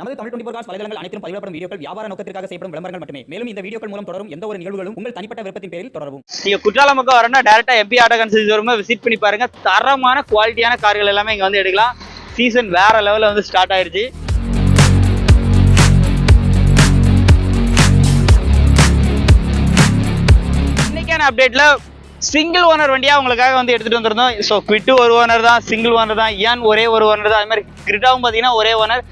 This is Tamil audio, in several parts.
நமது தமிழ் டுவெண்டி காஸ் வலைதளங்கள் அனைத்தும் பதிவிடப்படும் வீடியோக்கள் வியாபார நோக்கத்திற்காக செய்யப்படும் விளம்பரங்கள் மட்டுமே. மேலும் இந்த வீடியோக்கள் மூலம் தொடரும் எந்த ஒரு நிகழ்வுகளும் உங்கள் தனிப்பட்ட விருப்பத்தின் பேரில் தொடரும் நீங்க குற்றாலம் பக்கம் வரணும்னா டேரக்டா எம்பி ஆட்டோ கன்சல்ஸ் வரும்போது விசிட் பண்ணி பாருங்க. தரமான குவாலிட்டியான கார்கள் எல்லாமே இங்க வந்து எடுக்கலாம். சீசன் வேற லெவலில் வந்து ஸ்டார்ட் ஆயிருச்சு. இன்னைக்கான அப்டேட்ல சிங்கிள் ஓனர் வண்டியாக உங்களுக்காக வந்து எடுத்துகிட்டு வந்திருந்தோம். ஸோ குவிட்டு ஒரு ஓனர் தான் சிங்கிள் ஓனர் தான் ஏன் ஒரே ஒரு ஓனர் தான். அது மாதிரி கிரிட்டாவும் பார்த்தீங்கன்னா ஒரே ஓனர்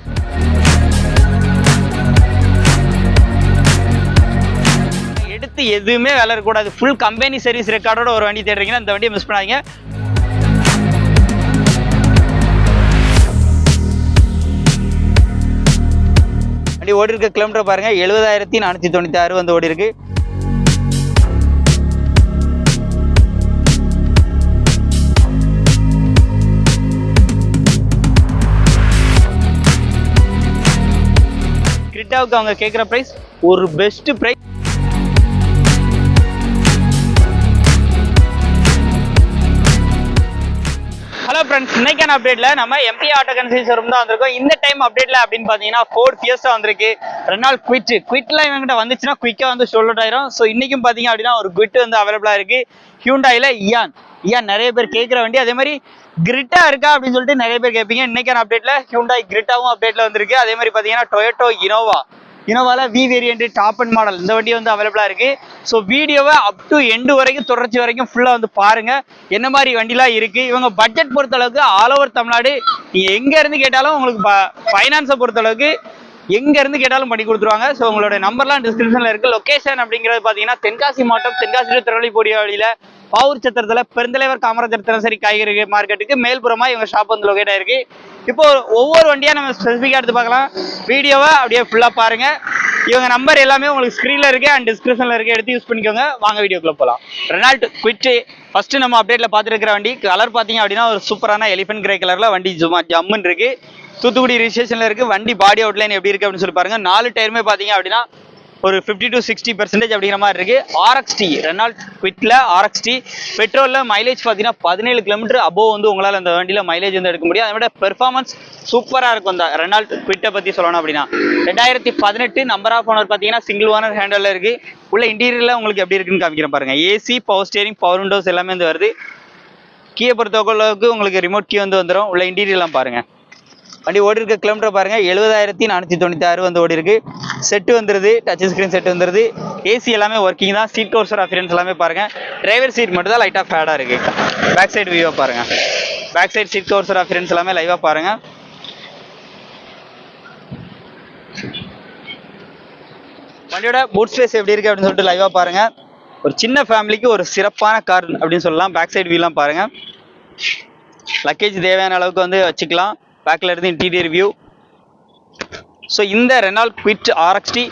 அடுத்து எதுவுமே வேலை இருக்கக்கூடாது. ஃபுல் கம்பெனி சர்வீஸ் ரெக்கார்டோட ஒரு வண்டி தேடுறீங்கன்னா இந்த வண்டியை மிஸ் பண்ணாதீங்க. வண்டி ஓடி இருக்க கிலோமீட்டர் பாருங்க. எழுபதாயிரத்தி நானூற்றி தொண்ணூற்றி ஆறு வந்து ஓடி இருக்கு. கிரிட்டாவுக்கு அவங்க கேட்குற ப்ரைஸ் ஒரு பெஸ்ட் ப்ரைஸ் ஃப்ரெண்ட்ஸ் இன்னைக்கான அப்டேட்ல நம்ம எம்பி ஆட்டோ கன்சல்ஸ் ஷோரூம் தான் வந்திருக்கோம். இந்த டைம் அப்டேட்ல அப்படின்னு பாத்தீங்கன்னா ஃபோர் ஃபியஸ்டா வந்திருக்கு. ரெண்டு நாள் குவிட் குவிட்ல இவங்ககிட்ட வந்துச்சுன்னா குயிக்கா வந்து சோல்ட் ஆயிரும். ஸோ இன்னைக்கும் பாத்தீங்க அப்படின்னா ஒரு குவிட் வந்து அவைலபிளா இருக்கு. ஹியூண்டாயில இயான் இயான் நிறைய பேர் கேட்குற வண்டி. அதே மாதிரி கிரிட்டா இருக்கா அப்படின்னு சொல்லிட்டு நிறைய பேர் கேட்பீங்க. இன்னைக்கான அப்டேட்ல ஹியூண்டாய் கிரிட்டாவும் அப்டேட்ல வந்திருக்கு. அதே மாதிரி பாத்தீங்கன்னா Toyota Innova இனோவால V variant top and model இந்த வண்டி வந்து அவைலபிளா இருக்கு. ஸோ வீடியோவை அப் டு எண்டு வரைக்கும் தொடர்ச்சி வரைக்கும் ஃபுல்லா வந்து பாருங்க. என்ன மாதிரி வண்டிலாம் இருக்கு? இவங்க பட்ஜெட் பொறுத்த அளவுக்கு ஆல் ஓவர் தமிழ்நாடு நீங்க எங்க இருந்து கேட்டாலும் உங்களுக்கு ஃபைனான்ஸை பொறுத்த அளவுக்கு எங்க இருந்து கேட்டாலும் பண்ணி கொடுத்துருவாங்க. ஸோ உங்களோட நம்பர்லாம் டிஸ்கிரிப்ஷன்ல இருக்கு. லொகேஷன் அப்படிங்கிறது பாத்தீங்கன்னா தென்காசி மாவட்டம் தென்காசி திருவள்ளி போடிய வழியில பாவூர் சத்திரத்துல பெருந்தலைவர் காமராஜர் தினசரி காய்கறி மார்க்கெட்டுக்கு மேல்புறமா இவங்க ஷாப் வந்து லொகேட் ஆயிருக்கு. இப்போ ஒவ்வொரு வண்டியா நம்ம ஸ்பெசிஃபிக்கா எடுத்து பார்க்கலாம். வீடியோவை அப்படியே ஃபுல்லா பாருங்க. இவங்க நம்பர் எல்லாமே உங்களுக்கு ஸ்க்ரீன்ல இருக்கு அண்ட் டிஸ்கிரிப்ஷன்ல இருக்கு. எடுத்து யூஸ் பண்ணிக்கோங்க. வாங்க வீடியோக்குள்ள போகலாம் ரெனால்ட் குவிட்டு ஃபர்ஸ்ட் நம்ம அப்டேட்ல பார்த்துருக்கிற வண்டி. கலர் பாத்தீங்க அப்படின்னா ஒரு சூப்பரான எலிஃபென்ட் கிரே கலர்ல வண்டி ஜம்மா ஜம்முன்னு இருக்கு. தூத்துக்குடி ரிஜிஸ்ட்ரேஷன்ல இருக்கு. வண்டி பாடி அவுட்லைன் எப்படி இருக்கு அப்படின்னு சொல்லி பாருங்க. நாலு டயருமே பாத்தீங்க அப்படின்னா ஒரு ஃபிஃப்டி டு சிக்ஸ்டி பர்சன்டேஜ் அப்படிங்கிற மாதிரி இருக்கு. ஆர்எக்ஸ்டி ரெனால்ட் குவிட்ல ஆர்எக்ஸ்டி பெட்ரோல்ல மைலேஜ் பார்த்தீங்கன்னா பதினேழு கிலோமீட்டர் அபோவ் வந்து உங்களால் அந்த வண்டியில மைலேஜ் வந்து எடுக்க முடியும். அதை விட பெர்ஃபார்மன்ஸ் சூப்பராக இருக்கும். அந்த ரெனால்ட் குவிட்டை பற்றி சொல்லணும் அப்படின்னா. ரெண்டாயிரத்தி பதினெட்டு நம்பர் ஆஃப் ஓனர் பார்த்தீங்கன்னா சிங்கிள் ஓனர் ஹேண்டலில் இருக்கு. உள்ள இன்டீரியர்ல உங்களுக்கு எப்படி இருக்குன்னு காமிக்கிறேன் பாருங்க. AC power steering power windows எல்லாமே வந்து வருது. கீயை பொறுத்தளவுக்கு உங்களுக்கு ரிமோட் கீ வந்து வந்துடும் உள்ள இன்டீரியர்லாம் பாருங்க. வண்டி ஓடி இருக்க கிலோமீட்டர் பாருங்க எழுபதாயிரத்தி நானூற்றி தொண்ணூற்றி ஆறு வந்து ஓடி இருக்கு செட்டு வந்துருது டச் ஸ்க்ரீன் செட்டு வந்துருது. ஏசி எல்லாமே ஒர்க்கிங் தான். சீட் கவர்ஸர் அஃபியன்ஸ் எல்லாமே பாருங்க. டிரைவர் சீட் மட்டும் தான் லைட்டாக ஃபேடாக இருக்கு. பேக் சைடு வியூவாக பாருங்க. Back side seat covers appearance எல்லாமே லைவாக பாருங்க. வண்டியோட பூட் ஸ்பேஸ் எப்படி இருக்கு அப்படின்னு சொல்லிட்டு லைவாக பாருங்க. ஒரு சின்ன ஃபேமிலிக்கு ஒரு சிறப்பான கார் அப்படின்னு சொல்லலாம். பேக் சைடு வியூலாம் பாருங்க. லக்கேஜ் தேவையான அளவுக்கு வந்து வச்சுக்கலாம். பேக்கில் இருந்து இன்டீரியர் வியூ ஸோ இந்த ரெனால் குவிட் ஆர்எக்ஸ்டி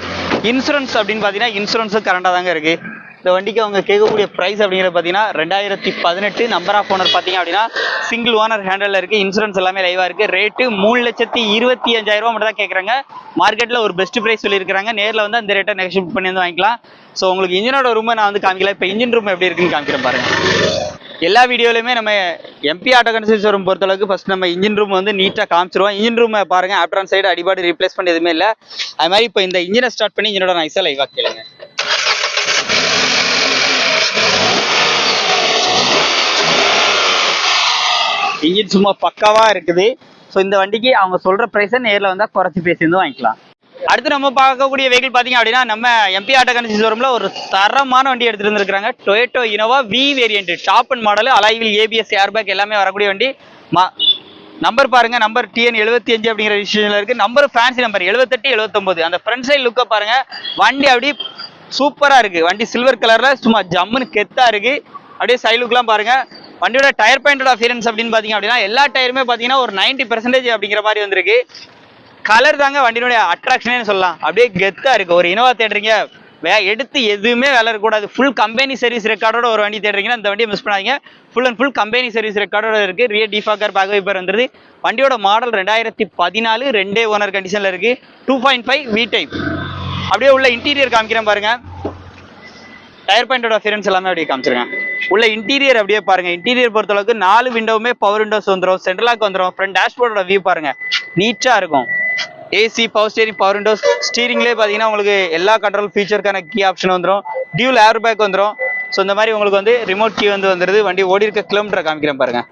இன்சூரன்ஸ் அப்படின்னு பார்த்தீங்கன்னா இன்சூரன்ஸும் கரண்டாக தாங்க இருக்கு. இந்த வண்டிக்கு அவங்க கேட்கக்கூடிய ப்ரைஸ் அப்படிங்கிறது பார்த்தீங்கன்னா ரெண்டாயிரத்தி பதினெட்டு நம்பர் ஆஃப் ஓனர் பார்த்தீங்க அப்படின்னா சிங்கிள் ஓனர் ஹேண்டலில் இருக்கு. இன்சூரன்ஸ் எல்லாமே லைவாக இருக்கு. ரேட்டு மூணு லட்சத்தி இருபத்தி அஞ்சாயிரம் ரூபா மட்டும் தான் கேட்குறாங்க மார்க்கெட்டில் ஒரு பெஸ்ட் ப்ரைஸ் சொல்லியிருக்காங்க நேரில் வந்து அந்த ரேட்டை நெகோஷியேட் பண்ணி வந்து வாங்கிக்கலாம். ஸோ உங்களுக்கு இன்ஜினோட ரூமை நான் வந்து காமிக்கல. இப்போ இன்ஜின் ரூம் எப்படி இருக்குன்னு காமிக்கிறேன் பாருங்க. எல்லா வீடியோலையுமே நம்ம எம்பி ஆட்டோ கன்சல்ஸ் பொறுத்தளவுக்கு ஃபர்ஸ்ட் நம்ம இன்ஜின் ரூம் வந்து நீட்டாக காமிச்சிருவோம். இன்ஜின் ரூமை பாருங்க ஆப்டான் சைடு அடிபாடு ரீப்ளேஸ் பண்ணி எதுவுமே இல்லை. அது மாதிரி இப்போ இந்த இன்ஜினை ஸ்டார்ட் பண்ணி இன்ஜினோட நைஸாக லைவாக கேளுங்க. இன்ஜின் சும்மா பக்காவாக இருக்குது. ஸோ இந்த வண்டிக்கு அவங்க சொல்கிற ப்ரைஸை நேரில் வந்தால் குறைச்சி பேசி வந்து வாங்கிக்கலாம். அடுத்து நம்ம பார்க்கக்கூடிய வெஹிக்கிள் பார்த்தீங்க அப்படின்னா நம்ம எம்பி ஆட்டோ கன்சி ஷோரூமில் ஒரு தரமான வண்டி எடுத்துட்டு வந்துருக்காங்க Toyota Innova V variant top and model அலைவில் ABS airbag எல்லாமே வரக்கூடிய வண்டி. மா நம்பர் பாருங்க நம்பர் டிஎன் எழுபத்தி அஞ்சு அப்படிங்கிற விஷயத்துல இருக்கு. நம்பர் ஃபேன்சி நம்பர் எழுபத்தெட்டு எழுபத்தொன்பது அந்த ஃப்ரண்ட் சைடு லுக்கை பாருங்க வண்டி அப்படி சூப்பரா இருக்கு. வண்டி சில்வர் கலர்ல சும்மா ஜம்முன்னு கெத்தா இருக்கு. அப்படியே சைடு லுக்லாம் பாருங்க. வண்டியோட டயர் பாயிண்டோட அஃபியரன்ஸ் அப்படின்னு பாத்தீங்க அப்படின்னா எல்லா டயருமே பாத்தீங்கன்னா ஒரு 90% பர்சன்டேஜ் அப்படிங்கிற மாதிரி வந்திருக்கு. கலர் தாங்க வண்டியினுடைய அட்ராக்ஷனே சொல்லலாம். அப்படியே கெத்தா இருக்கு. ஒரு இனோவா தேடுறீங்க வே எடுத்து எதுவுமே வேலை இருக்கக்கூடாது ஃபுல் கம்பெனி சர்வீஸ் ரெக்கார்டோட ஒரு வண்டி தேடுறீங்கன்னா இந்த வண்டியை மிஸ் பண்ணாதீங்க. Full and full company service ரெக்கார்டோட இருக்கு. ரிய டிஃபாக்கர் பேக் வைப்பர் வந்துருது. வண்டியோட மாடல் ரெண்டாயிரத்தி பதினாலு ரெண்டே ஓனர் கண்டிஷனில் இருக்கு. Two point five V type அப்படியே உள்ள இன்டீரியர் காமிக்கிறேன் பாருங்க. டயர் பாயிண்டோட அஃபியரன்ஸ் எல்லாமே அப்படியே காமிச்சிருக்கேன். உள்ள இன்டீரியர் அப்படியே பாருங்க. இன்டீரியர் பொறுத்தளவுக்கு நாலு விண்டோவுமே பவர் விண்டோஸ் வந்துடும் சென்ட்ரலாக் வந்துடும் ஃப்ரண்ட் டேஷ்போர்டோட வியூ பாருங்க. நீட்டாக இருக்கும். AC power steering power windows ஸ்டீரிங்லேயே பார்த்தீங்கன்னா உங்களுக்கு எல்லா கண்ட்ரோல் ஃபீச்சருக்கான கீ ஆப்ஷன் வந்துடும் டியூல் ஏர் பேக் வந்துடும் ஸோ இந்த மாதிரி உங்களுக்கு வந்து ரிமோட் கீ வந்து வந்துடுது வண்டி ஓடி இருக்க கிலோமீட்டரை காமிக்கிறேன் பாருங்க.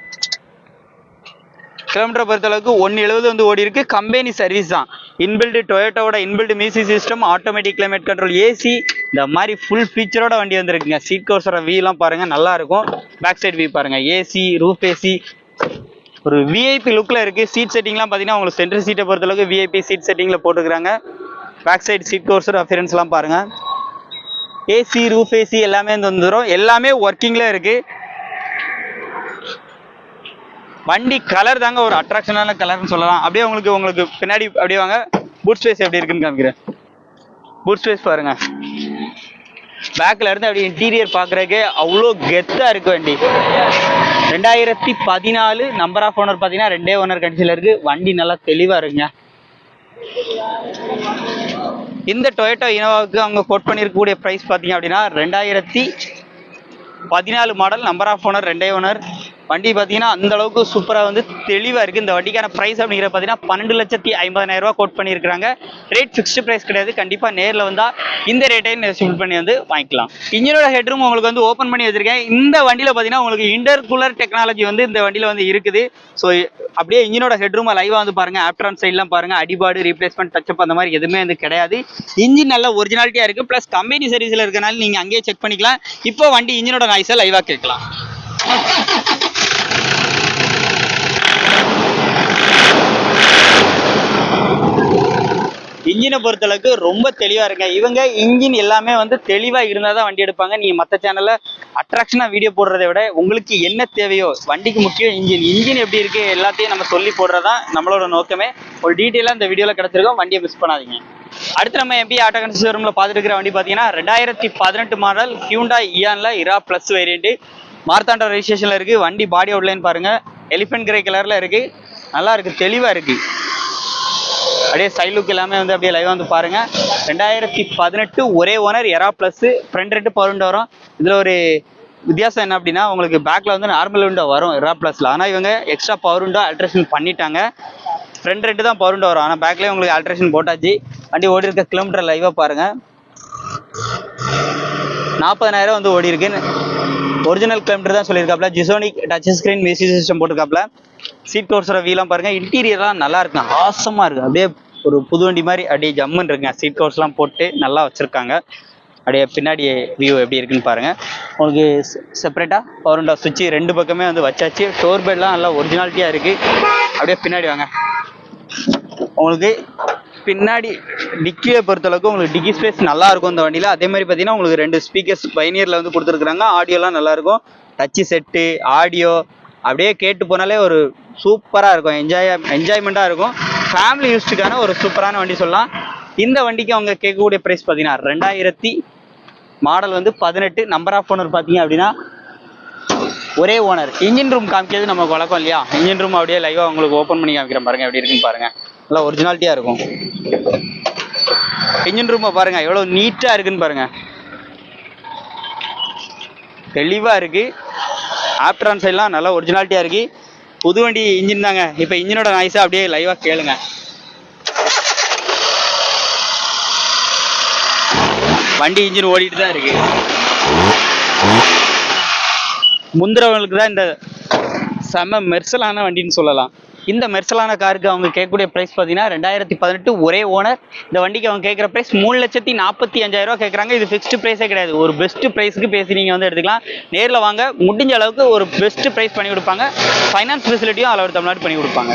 கிலோமீட்டரை பொறுத்தளவுக்கு ஒன்று எழுபது வந்து ஓடி இருக்கு. கம்பெனி சர்வீஸ் தான். Inbuilt டொயோட்டோட inbuilt music system automatic climate control AC இந்த மாதிரி ஃபுல் ஃபீச்சரோட வண்டி வந்துருக்குங்க. சீட் கோர்ஸோட வீலாம் பாருங்க. நல்லா இருக்கும். பேக் சைட் வியூ பாருங்க ஏசி ரூஃப் ஏசி ஒரு விஐபி லுக்கில் இருக்குது சீட் செட்டிங்லாம் பார்த்தீங்கன்னா உங்களுக்கு சென்டர் சீட்டை பொறுத்தளவுக்கு விஐபி சீட் செட்டிங்கில் போட்டுக்கிறாங்க பேக் சைடு சீட் கோர்ஸர் அஃபியரன்ஸ்லாம் பாருங்கள் ஏசி ரூஃப் ஏசி எல்லாமே வந்து வந்துடும் எல்லாமே ஒர்க்கிங்கில் இருக்குது வண்டி கலர் தாங்க ஒரு அட்ராக்ஷனான கலர்னு சொல்லலாம். அப்படியே உங்களுக்கு உங்களுக்கு பின்னாடி அப்படியே வாங்க. பூட் ஸ்பேஸ் எப்படி இருக்குன்னு காமிக்கிறேன். பூட் ஸ்பேஸ் பாருங்கள் பேக்கில் இருந்து அப்படியே இன்டீரியர் பார்க்குறதுக்கே அவ்வளோ கெத்தாக இருக்குது வண்டி. ரெண்டாயிரத்தி பதினாலு நம்பர் ஆஃப் ஓனர் பார்த்தீங்கன்னா ரெண்டே ஓனர் கண்டிஷனில் இருக்குது வண்டி நல்லா தெளிவாக இருக்குங்க. இந்த டொயோட்டோ இனோவாவுக்கு அவங்க கோட் பண்ணியிருக்கக்கூடிய ப்ரைஸ் பார்த்தீங்க அப்படின்னா ரெண்டாயிரத்தி பதினாலு மாடல் நம்பர் ஆஃப் ஓனர் ரெண்டே ஓனர் வண்டி பார்த்தீங்கன்னா அந்த அளவுக்கு சூப்பராக வந்து தெளிவாக இருக்குது இந்த வண்டிக்கான ப்ரைஸ் அப்படிங்கிற பார்த்தீங்கன்னா பன்னெண்டு லட்சத்தி ஐம்பதாயிரம் ரூபா கோட் பண்ணியிருக்காங்க ரேட் ஃபிக்ஸ்டு ப்ரைஸ் கிடையாது. கண்டிப்பாக நேரில் வந்தால் இந்த ரேட்டையும் நெசிபிள் பண்ணி வந்து வாங்கிக்கலாம். இன்ஜினோட ஹெட்ரூம் உங்களுக்கு வந்து ஓப்பன் பண்ணி வச்சிருக்கேன். இந்த வண்டியில் பார்த்தீங்கன்னா உங்களுக்கு இன்டர் கூலர் டெக்னாலஜி வந்து இந்த வண்டியில் வந்து இருக்குது. ஸோ அப்படியே இன்ஜினோட ஹெட்ரூமை லைவாக வந்து பாருங்க. ஆப்ட்ரான் சைட்லாம் பாருங்க. அடிபாடு ரீப்ளேஸ்மெண்ட் டச்சப் அந்த மாதிரி எதுவுமே வந்து கிடையாது. இன்ஜின் நல்ல ஒரிஜினாலிட்டியாக இருக்குது ப்ளஸ் கம்பெனி சர்வீஸில் இருக்கனால நீங்கள் அங்கேயே செக் பண்ணிக்கலாம். இப்போ வண்டி இன்ஜினோட நாய்ஸை லைவாக கேட்கலாம். இன்ஜினை பொறுத்தளவுக்கு ரொம்ப தெளிவா இருங்க. இவங்க இன்ஜின் எல்லாமே வந்து தெளிவா இருந்தா தான் வண்டி எடுப்பாங்க. நீங்க மத்த சேனல்ல அட்ராக்ஷனாக வீடியோ போடுறதை விட உங்களுக்கு என்ன தேவையோ வண்டிக்கு முக்கியம் இன்ஜின் இன்ஜின் எப்படி இருக்கு எல்லாத்தையும் நம்ம சொல்லி போடுறதா நம்மளோட நோக்கமே. ஒரு டீட்டெயிலாக இந்த வீடியோவில் கிடச்சிருக்கோம். வண்டியை மிஸ் பண்ணாதீங்க. அடுத்து நம்ம எம்பி ஆட்டோ கன்சி ஷோரூம்ல பார்த்துட்டு இருக்கிற வண்டி பார்த்தீங்கன்னா ரெண்டாயிரத்தி பதினெட்டு மாடல் ஹியூண்டா இயான்ல இரா ப்ளஸ் வேரியண்ட் மார்த்தாண்டோ ரெஜிஸ்ட்ரேஷனில் இருக்கு. வண்டி பாடி அவுட்லைன் பாருங்க. எலிஃபென்ட் கிரே கலர்ல இருக்கு. நல்லா இருக்கு. தெளிவா இருக்கு. அப்படியே சைட் லுக் எல்லாமே வந்து அப்படியே லைவ் வந்து பாருங்க. ரெண்டாயிரத்தி பதினெட்டு ஒரே ஓனர் எரா ப்ளஸ்ஸு ஃப்ரண்ட் ரெண்டு பவர் வரும். இதுல ஒரு வித்தியாசம் என்ன அப்படின்னா உங்களுக்கு பேக்கில் வந்து நார்மல் விண்டோ வரும் எரா ப்ளஸ்ல ஆனால் இவங்க எக்ஸ்ட்ரா பவர் விண்டோ அல்ட்ரேஷன் பண்ணிட்டாங்க. ஃப்ரண்ட் ரெண்டு தான் பவர் விண்டோ வரும். ஆனால் பேக்லேயே உங்களுக்கு அல்ட்ரேஷன் போட்டாச்சு. வண்டி ஓடி இருக்க கிலோமீட்டர் லைவாக பாருங்கள் நாற்பதனாயிரம் வந்து ஓடி இருக்குன்னு ஒரிஜினல் கிலோமீட்டர் தான் சொல்லியிருக்காப்ல. ஜிசோனிக் டச் ஸ்க்ரீன் மியூசிக் சிஸ்டம் போட்டிருக்காப்ல. சீட் கவர்ஸோட வீலாம் பாருங்க. இன்டீரியர்லாம் நல்லா இருக்கு. ஆசமா இருக்கு. அப்படியே ஒரு புது வண்டி மாதிரி அப்படியே ஜம்முன்னு இருக்குங்க. சீட் கவர்ஸ்லாம் போட்டு நல்லா வச்சிருக்காங்க. அப்படியே பின்னாடி வியூ எப்படி இருக்குன்னு பாருங்க. உங்களுக்கு செப்பரேட்டாக பவர் விண்டோ சுவிட்ச் ரெண்டு பக்கமே வந்து வச்சாச்சு. டோர் பெட்லாம் நல்லா ஒரிஜினாலிட்டியாக இருக்கு. அப்படியே பின்னாடி வாங்க. உங்களுக்கு பின்னாடி டிக்கியை பொறுத்தளவுக்கு உங்களுக்கு டிக்கி ஸ்பேஸ் நல்லா இருக்கும் இந்த வண்டியில். அதே மாதிரி பார்த்தீங்கன்னா உங்களுக்கு ரெண்டு ஸ்பீக்கர்ஸ் பைனியரில் வந்து கொடுத்துருக்குறாங்க. ஆடியோலாம் நல்லாயிருக்கும். டச்சு செட்டு ஆடியோ அப்படியே கேட்டு போனாலே ஒரு சூப்பராக இருக்கும். என்ஜாய் என்ஜாய்மெண்ட்டாக இருக்கும். ஃபேமிலி யூஸ்டுக்கான ஒரு சூப்பரான வண்டி சொல்லலாம். இந்த வண்டிக்கு அவங்க கேட்கக்கூடிய ப்ரைஸ் பார்த்தீங்கன்னா ரெண்டாயிரத்தி மாடல் வந்து பதினெட்டு. நம்பர் ஆஃப் ஓனர் பார்த்தீங்க அப்படின்னா ஒரே ஓனர் இன்ஜின் ரூம் காமிக்கிறது நம்ம வழக்கம் இல்லையா? இன்ஜின் ரூம் அப்படியே லைவாக உங்களுக்கு ஓப்பன் பண்ணி காமிக்கிறேன் பாருங்கள் எப்படி இருக்குன்னு பாருங்கள் நல்லா ஒரிஜினாலிட்டியாக இருக்கும். இன்ஜின் ரூமை பாருங்க எவ்வளோ நீட்டாக இருக்குன்னு பாருங்க. தெளிவாக இருக்கு. ஆப்டரான் சைட்லாம் நல்லா ஒரிஜினாலிட்டியாக இருக்கு. புது வண்டி இன்ஜின் தாங்க. இப்போ இன்ஜினோட நாய்ஸாக அப்படியே லைவாக கேளுங்க. வண்டி இன்ஜின் ஓடிட்டு தான் இருக்கு. முந்திரவங்களுக்கு தான் இந்த செம மெர்சலான வண்டின்னு சொல்லலாம். இந்த மெர்சலான காருக்கு அவங்க கேட்கக்கூடிய ப்ரைஸ் பார்த்தீங்கன்னா ரெண்டாயிரத்தி பதினெட்டு ஒரே ஓனர் இந்த வண்டிக்கு அவங்க கேட்குற ப்ரைஸ் மூணு லட்சத்தி நாற்பத்தி அஞ்சாயிரம் ரூபா கேட்குறாங்க. இது ஃபிக்ஸ்டு ப்ரைஸே கிடையாது. ஒரு பெஸ்ட் ப்ரைஸ்க்கு பேசி நீங்கள் வந்து எடுத்துக்கலாம். நேரில் வாங்க. முடிஞ்ச அளவுக்கு ஒரு பெஸ்ட் ப்ரைஸ் பண்ணி கொடுப்பாங்க. ஃபைனான்ஸ் ஃபெசிலிட்டியும் அளவு தமிழ்நாடு பண்ணி கொடுப்பாங்க.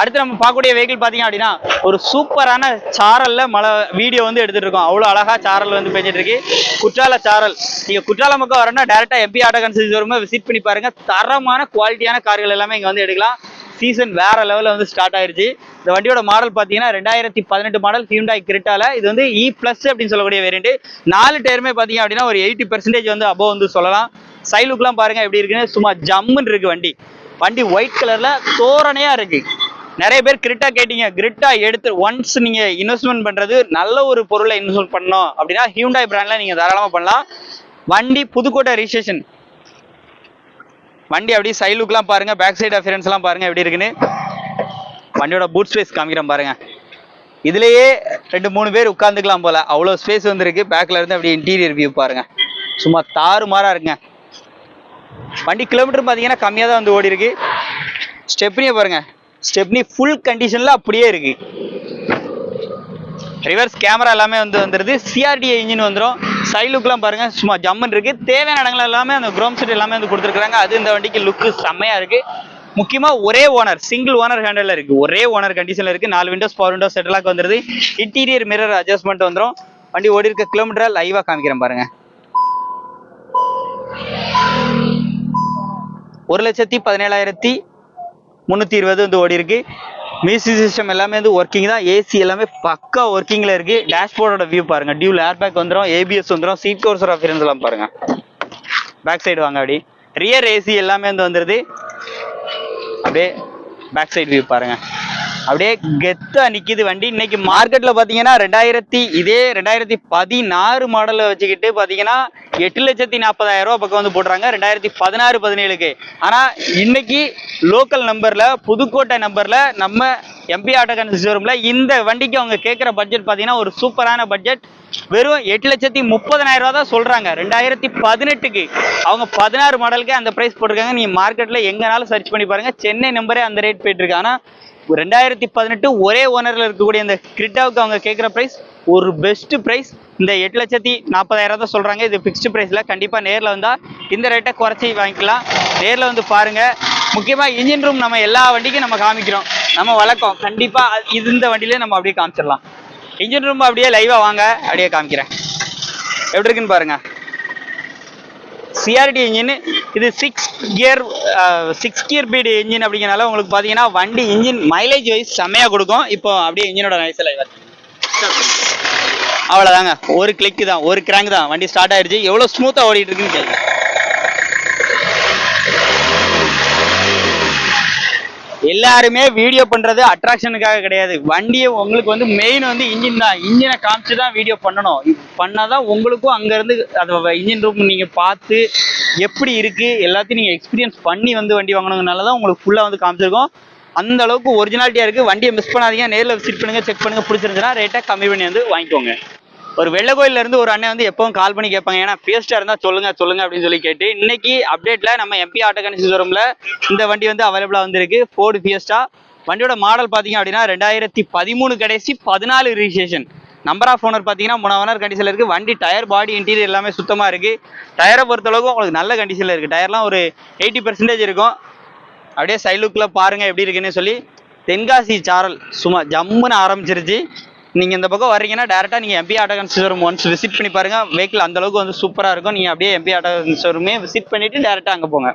அடுத்து நம்ம பார்க்கக்கூடிய வெஹிக்கிள் பார்த்தீங்க அப்படின்னா ஒரு சூப்பரான சாரல்ல மழை வீடியோ வந்து எடுத்துட்டு இருக்கோம். அவ்வளோ அழகா சாரல் வந்து பெஞ்சிட்டு இருக்கு. குற்றால சாரல். நீங்க குற்றால பக்கம் வரணும்னா டேரக்டா எம்பி ஆட்டோ கன்சல்ஸ் வரும்போது விசிட் பண்ணி பாருங்க. தரமான குவாலிட்டியான கார்கள் எல்லாமே இங்க வந்து எடுக்கலாம். சீசன் வேற லெவலில் வந்து ஸ்டார்ட் ஆயிருச்சு. இந்த வண்டியோட மாடல் பார்த்தீங்கன்னா ரெண்டாயிரத்தி பதினெட்டு மாடல் ஹியூண்டாய் கிரிட்டால இது வந்து e இ பிளஸ் அப்படின்னு சொல்லக்கூடிய வேரியண்ட் நாலு டயருமே பார்த்தீங்க அப்படின்னா ஒரு எயிட்டி பெர்சன்டேஜ் வந்து அபோவ் வந்து சொல்லலாம். சைலுக்குலாம் பாருங்க எப்படி இருக்குன்னு. சும்மா ஜம்முன்னு இருக்கு வண்டி. வண்டி ஒயிட் கலர்ல தோரணையா இருக்கு. நிறைய பேர் கிரிட்டா கேட்டீங்க. கிரிட்டா எடுத்து ஒன்ஸ் நீங்க இன்வெஸ்ட்மெண்ட் பண்றது நல்ல ஒரு பொருளை இன்வெஸ்ட் பண்ணணும் அப்படின்னா ஹியூண்டாய் பிராண்ட்ல நீங்க தாராளமா பண்ணலாம். வண்டி புதுக்கோட்டை ரிஜிஸ்ட்ரேஷன் வண்டி அப்படியே சைலுக்குலாம் பாருங்க பேக் சைடு அஃபியரன்ஸ்லாம் பாருங்க எப்படி இருக்குன்னு. வண்டியோட பூட் ஸ்பேஸ் காமிக்கிறேன் பாருங்க. இதுலயே ரெண்டு மூணு பேர் உட்காந்துக்கலாம் போல. அவ்வளோ ஸ்பேஸ் வந்துருக்கு. பேக்ல இருந்து அப்படியே இன்டீரியர் வியூ பாருங்க. சும்மா தாறுமாறா இருக்குங்க. வண்டி கிலோமீட்டர் பார்த்தீங்கன்னா கம்மியாக தான் வந்து ஓடி இருக்கு ஸ்டெப்னியை பாருங்க. ஸ்டெப்னி ஃபுல் கண்டிஷன்ல அப்படியே இருக்கு. ரிவர்ஸ் கேமரா எல்லாமே வந்து வந்துருது. சிஆர்டிஏ இன்ஜின் வந்துடும் சைட் லுக்லாம் பாருங்க சும்மா ஜம்முன்னு இருக்கு. தேவையான இடங்கள் எல்லாமே அந்த குரோம் செட் எல்லாமே வந்து கொடுத்துருக்காங்க அது இந்த வண்டிக்கு லுக்கு செம்மையாக இருக்கு. முக்கியமாக ஒரே ஓனர் சிங்கிள் ஓனர் ஹேண்டில் இருக்கு. ஒரே ஓனர் கண்டிஷனில் இருக்கு. நாலு விண்டோஸ் பவர் விண்டோஸ் செட்டலாக் வந்துருது. இன்டீரியர் மிரர் அட்ஜஸ்ட்மெண்ட் வந்துடும் வண்டி ஓடி இருக்க கிலோமீட்டரா லைவாக காமிக்கிறேன் பாருங்க. ஒரு லட்சத்தி பதினேழாயிரத்தி முந்நூற்றி இருபது வந்து ஓடி இருக்குது மியூசிக் சிஸ்டம் எல்லாமே வந்து ஒர்க்கிங் தான். ஏசி எல்லாமே பக்கா ஒர்க்கிங்கில் இருக்கு. டேஷ்போர்டோட வியூ பாருங்க. டியூல் ஏர் பேக் வந்துடும் ஏபிஎஸ் வந்துடும் சீட் கவர்ஸ் அஃபியரன்ஸ் எல்லாம் பாருங்க. பேக் சைடு வாங்க அப்படி. ரியர் ஏசி எல்லாமே வந்து வந்துருது. அப்படியே பேக் சைடு வியூ பாருங்க. அப்படியே கெத்தா நிக்குது வண்டி. இன்னைக்கு மார்க்கெட்ல பாத்தீங்கன்னா ரெண்டாயிரத்தி இதே ரெண்டாயிரத்தி பதினாறு மாடலை வச்சுக்கிட்டு பாத்தீங்கன்னா எட்டு லட்சத்தி நாற்பதாயிரம் ரூபாய் பக்கம் வந்து போடுறாங்க. ரெண்டாயிரத்தி பதினாறு பதினேழுக்கு. ஆனா இன்னைக்கு லோக்கல் நம்பர்ல புதுக்கோட்டை நம்பர்ல நம்ம எம்பி ஆட்டோ கன்சியூரம்ல இந்த வண்டிக்கு அவங்க கேட்குற பட்ஜெட் பாத்தீங்கன்னா ஒரு சூப்பரான பட்ஜெட் வெறும் எட்டு லட்சத்தி முப்பதனாயிரம் ரூபா தான் சொல்றாங்க. ரெண்டாயிரத்தி பதினெட்டுக்கு. அவங்க பதினாறு மாடலுக்கு அந்த பிரைஸ் போட்டிருக்காங்க. நீங்க மார்க்கெட்ல எங்கனாலும் சர்ச் பண்ணி பாருங்க. சென்னை நம்பரே அந்த ரேட் போயிட்டு இருக்கு. ஆனா ரெண்டாயிரத்தி பதினெட்டு ஒரே ஓனரில் இருக்கக்கூடிய இந்த கிரிட்டாவுக்கு அவங்க கேட்குற ப்ரைஸ் ஒரு பெஸ்ட் ப்ரைஸ் இந்த எட்டு லட்சத்தி நாற்பதாயிரம் தான் சொல்கிறாங்க இது ஃபிக்ஸ்டு ப்ரைஸில் கண்டிப்பாக நேரில் வந்தால் இந்த ரேட்டை குறைச்சி வாங்கிக்கலாம். நேரில் வந்து பாருங்க. முக்கியமாக இன்ஜின் ரூம் நம்ம எல்லா வண்டிக்கும் நம்ம காமிக்கிறோம். நம்ம வழக்கம் கண்டிப்பாக இது இந்த வண்டியிலே நம்ம அப்படியே காமிச்சிடலாம். இன்ஜின் ரூம் அப்படியே லைவாக வாங்க. அப்படியே காமிக்கிறேன். எப்படி இருக்குன்னு பாருங்கள் சிஆர்டி இன்ஜின் இது சிக்ஸ் கியர் சிக்ஸ் கியர் பீடு இன்ஜின் அப்படிங்கிறனால உங்களுக்கு பார்த்தீங்கன்னா வண்டி இன்ஜின் மைலேஜ் வைஸ் செம்மையாக கொடுக்கும். இப்போ அப்படியே இன்ஜினோட நைஸில் அவ்வளோதாங்க ஒரு கிளிக்கு தான் ஒரு கிராங்க் தான். வண்டி ஸ்டார்ட் ஆயிடுச்சு. எவ்வளோ ஸ்மூத்தாக ஓடிட்டு இருக்குன்னு கேட்குறேன் எல்லாருமே வீடியோ பண்றது அட்ராக்ஷனுக்காக கிடையாது. வண்டியை உங்களுக்கு வந்து மெயின் வந்து இன்ஜின் தான். இன்ஜினை காமிச்சு தான் வீடியோ பண்ணணும். பண்ணாதான் உங்களுக்கும் அங்கேருந்து அது இன்ஜின் ரூம் நீங்கள் பார்த்து எப்படி இருக்கு எல்லாத்தையும் நீங்கள் எக்ஸ்பீரியன்ஸ் பண்ணி வந்து வண்டி வாங்கினதுனால தான் உங்களுக்கு ஃபுல்லாக வந்து காமிச்சிருக்கோம். அந்த அளவுக்கு ஒரிஜினாலிட்டியாக இருக்குது வண்டியை மிஸ் பண்ணாதீங்க. நேரில் விசிட் பண்ணுங்கள் செக் பண்ணுங்கள் பிடிச்சிருந்துச்சுன்னா ரேட்டாக கம்மி பண்ணி வந்து வாங்கிக்கோங்க. ஒரு வெள்ளை கோயில்ல இருந்து ஒரு அண்ணன் வந்து எப்பவும் கால் பண்ணி கேட்பாங்க. ஏன்னா பேஸ்டா இருந்தா சொல்லுங்க சொல்லுங்க அப்படின்னு சொல்லி கேட்டு இன்னைக்கு அப்டேட்ல நம்ம எம்பி ஆட்டோ கன்சியூரம்ல இந்த வண்டி வந்து அவைலபிளா வந்திருக்கு. ஃபோர்டு ஃபியஸ்டா வண்டியோட மாடல் பாத்தீங்க அப்படின்னா ரெண்டாயிரத்தி பதிமூணு கடைசி பதினாலு ரிஜிஸ்ட்ரேஷன் நம்பர் ஆஃப் ஓனர் பார்த்தீங்கன்னா மூணு ஓனர் கண்டிஷனில் இருக்குது வண்டி டயர் பாடி இன்டீரியர் எல்லாமே சுத்தமாக இருக்குது டயரை பொறுத்தளவுக்கு உங்களுக்கு நல்ல கண்டிஷனில் இருக்குது டயர்லாம் ஒரு எயிட்டி பர்சன்டேஜ் இருக்கும். அப்படியே சைட் லுக்கில் பாருங்க எப்படி இருக்குன்னு சொல்லி தென்காசி சாரல் சும்மா ஜம்முன்னு ஆரம்பிச்சிருச்சு. நீங்கள் இந்த பக்கம் வர்றீங்கன்னா டேரெக்டாக நீங்கள் MP auto showroom once visit பண்ணி பாருங்கள் வெஹிக்கிள் அந்த அளவுக்கு வந்து சூப்பராக இருக்கும். நீங்கள் அப்படியே எம்பி ஆட்டோ ஷோரூமே விசிட் பண்ணிட்டு டேரெக்டாக அங்கே போங்க.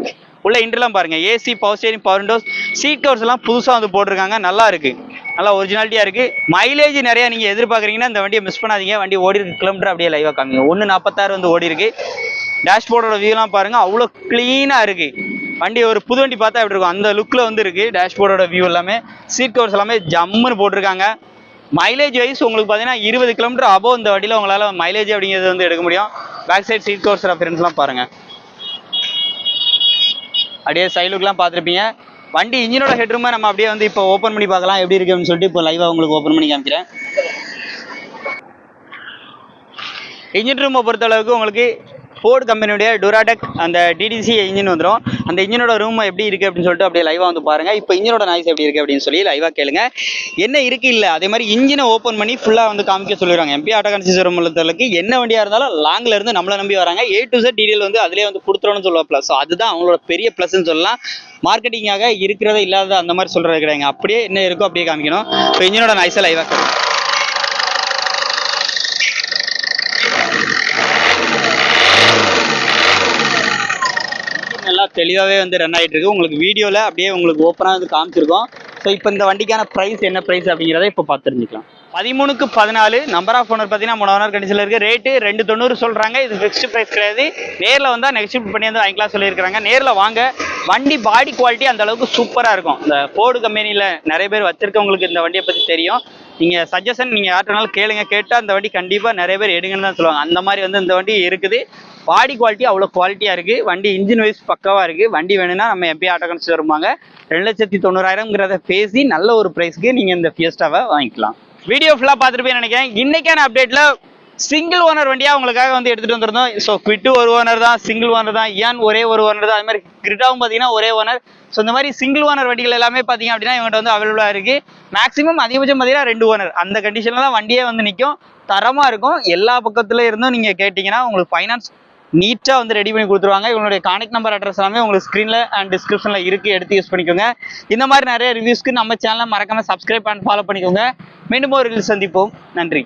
உள்ள இன்டர்லாம் பாருங்கள் AC power steering power windows seat covers எல்லாம் புதுசாக வந்து போட்டிருக்காங்க. நல்லா இருக்கு. நல்லா ஒரிஜினாலிட்டியாக இருக்குது மைலேஜ் நிறையா நீங்கள் எதிர்பார்க்குறீங்கன்னா இந்த வண்டியை மிஸ் பண்ணாதீங்க. வண்டி ஓடி இருக்கு. கிலோமீட்டர் அப்படியே லைவாக காமிங்க. ஒன்று நாற்பத்தாறு வந்து ஓடி இருக்கு. டேஷ்போர்டோட வியூலாம் பாருங்கள் அவ்வளோ க்ளீனாக இருக்குது வண்டி ஒரு புது வண்டி பார்த்தா எப்படி இருக்கும்? அந்த லுக்கில் வந்து இருக்குது டேஷ்போர்டோட வியூ எல்லாமே. சீட் கவர்ஸ் எல்லாமே ஜம்முன்னு போட்டிருக்காங்க. மைலேஜ் வைஸ் உங்களுக்கு பார்த்தீங்கன்னா இருபது கிலோமீட்டர் அபோவ் இந்த வண்டியில் உங்களால் மைலேஜ் அப்படிங்கிறது வந்து எடுக்க முடியும். பேக் சைடு சீட் கோர்ஸ் ரெஃபரன்ஸ்லாம் பாருங்க. அப்படியே சைடுக்கெலாம் பார்த்துருப்பீங்க. வண்டி இன்ஜினோட ஹெட்ரூமை நம்ம அப்படியே வந்து இப்போ ஓப்பன் பண்ணி பார்க்கலாம். எப்படி இருக்கு அப்படின்னு சொல்லிட்டு இப்போ லைவாக உங்களுக்கு ஓப்பன் பண்ணி காமிக்கிறேன். இன்ஜின் ரூமை பொறுத்தளவுக்கு உங்களுக்கு ஃபோர்டு கம்பெனியுடைய டூராடெக் அந்த டிடிசி இன்ஜின் வந்துடும் அந்த இன்ஜினோட ரூம் எப்படி இருக்குது அப்படின்னு சொல்லிட்டு அப்படியே லைவாக வந்து பாருங்கள் இப்போ இன்ஜினோட நாய்ஸ் எப்படி இருக்குது அப்படின்னு சொல்லி லைவாக கேளுங்க. என்ன இருக்குது இல்லை? அதே மாதிரி இன்ஜினை ஓப்பன் பண்ணி ஃபுல்லாக வந்து காமிக்க சொல்லிடுவாங்க எம்பி ஆட்டோ கன்சியூசர் பொறுத்தளவுக்கு என்ன வண்டியாக இருந்தாலும் லாங்கில் இருந்து நம்மளை நம்பி வராங்க. ஏ டு செட் டீடைல் வந்து அதிலே வந்து கொடுத்துருவோம்னு சொல்லுவாப்ல. ஸோ அதுதான் அவங்களோட பெரிய ப்ளஸ்ன்னு சொல்லலாம். மார்க்கெட்டிங்காக இருக்கிறத இல்லாத அந்த மாதிரி சொல்கிறது கிடையாது அப்படியே என்ன இருக்கோ அப்படியே காமிக்கணும். இப்போ இன்ஜினோட நாய்ஸை லைவாக நல்லா தெளிவாகவே வந்து ரன் ஆகிட்டு இருக்கு உங்களுக்கு வீடியோவில் அப்படியே உங்களுக்கு ஓப்பனாக வந்து காமிச்சிருக்கோம். ஸோ இப்போ இந்த வண்டிக்கான ப்ரைஸ் என்ன ப்ரைஸ் அப்படிங்கிறத இப்போ பார்த்து தெரிஞ்சுக்கலாம். பதிமூணுக்கு பதினாலு நம்பர் ஆஃப் ஓனர் பார்த்தீங்கன்னா மூணு ஓனர் கண்டிஷனில் இருக்குது ரேட்டு ரெண்டு தொண்ணூறு சொல்கிறாங்க இது ஃபிக்ஸ்டு ப்ரைஸ் கிடையாது. நேரில் வந்தால் நெக்ஸ்ட் பண்ணி வந்து வாங்கிக்கலாம் சொல்லியிருக்காங்க நேரில் வாங்க. வண்டி பாடி குவாலிட்டி அந்த அளவுக்கு சூப்பராக இருக்கும். இந்த ஃபோர்டு கம்பெனியில் நிறைய பேர் வச்சிருக்கவங்களுக்கு இந்த வண்டியை பற்றி தெரியும். நீங்கள் சஜஷன் நீங்கள் யார்ட்டனாலும் கேளுங்க. கேட்டால் அந்த வண்டி கண்டிப்பாக நிறைய பேர் எடுங்கன்னு தான் சொல்லுவாங்க. அந்த மாதிரி வந்து இந்த வண்டி இருக்குது. பாடி குவாலிட்டி அவ்வளோ குவாலிட்டியாக இருக்குது வண்டி இன்ஜின் வைஸ் பக்காவாக இருக்குது வண்டி வேணும்னா நம்ம எம்பி ஆட்டோ கன்சிடர் வருவாங்க ரெண்டு லட்சத்தி தொண்ணூறாயிரங்கிறத பேசி நல்ல ஒரு ப்ரைஸ்க்கு நீங்கள் இந்த ஃபியஸ்டாவை வாங்கிக்கலாம். வீடியோ ஃபுல்லாக பார்த்துருப்பேன்னு நினைக்கிறேன். இன்றைக்கான அப்டேட்டில் சிங்கிள் ஓனர் வண்டியாக உங்களுக்காக வந்து எடுத்துகிட்டு வந்திருந்தோம். ஸோ குவிட்டு ஒரு ஓனர் தான் சிங்கிள் ஓனர் தான் ஏன் ஒரே ஒரு ஓனர் தான். அது மாதிரி கிரிட்டாவும் பார்த்தீங்கன்னா ஒரே ஓனர் ஸோ இந்த மாதிரி சிங்கிள் ஓனர் வண்டிகள் எல்லாமே பார்த்தீங்க அப்படின்னா இவங்ககிட்ட வந்து அவைலபிளாக இருக்குது மேக்ஸிமம் அதிகபட்சம் பார்த்தீங்கன்னா ரெண்டு ஓனர் அந்த கண்டிஷனில் தான் வண்டியே வந்து நிற்கும் தரமாக இருக்கும். எல்லா பக்கத்துல இருந்தும் நீங்கள் கேட்டிங்கன்னா உங்களுக்கு ஃபைனான்ஸ் நீட்டாக வந்து ரெடி பண்ணி கொடுத்துருவாங்க. இவங்களுடைய கான்டாக்ட் நம்பர் அட்ரஸ் எல்லாமே உங்களுக்கு ஸ்க்ரீனில் அண்ட் டிஸ்கிரிப்ஷனில் இருக்குது எடுத்து யூஸ் பண்ணிக்கோங்க. இந்த மாதிரி நிறைய ரிவ்யூஸ்க்கு நம்ம சேனலை மறக்காமல் சப்ஸ்கிரைப் அண்ட் ஃபாலோ பண்ணிக்கோங்க. மீண்டும் ஒரு reel சந்திப்போம். நன்றி.